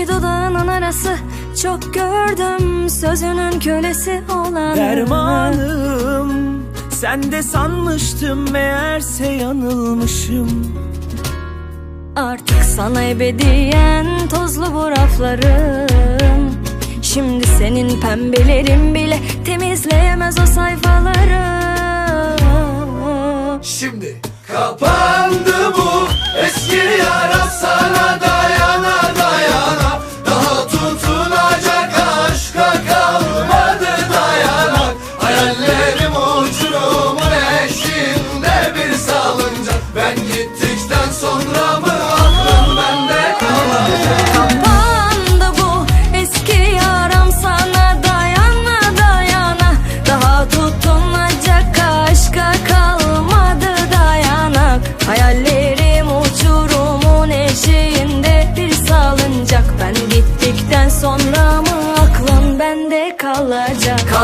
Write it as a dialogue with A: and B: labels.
A: iki dudağının arası Çok gördüm sözünün kölesi olan
B: Dermanım Sen de sanmıştım meğerse yanılmışım.
A: Artık sana ebediyen tozlu bu raflarım Şimdi senin pembelerin bile temizleyemez o sayfaları
C: Şimdi kapandı bu eski yara sana dayana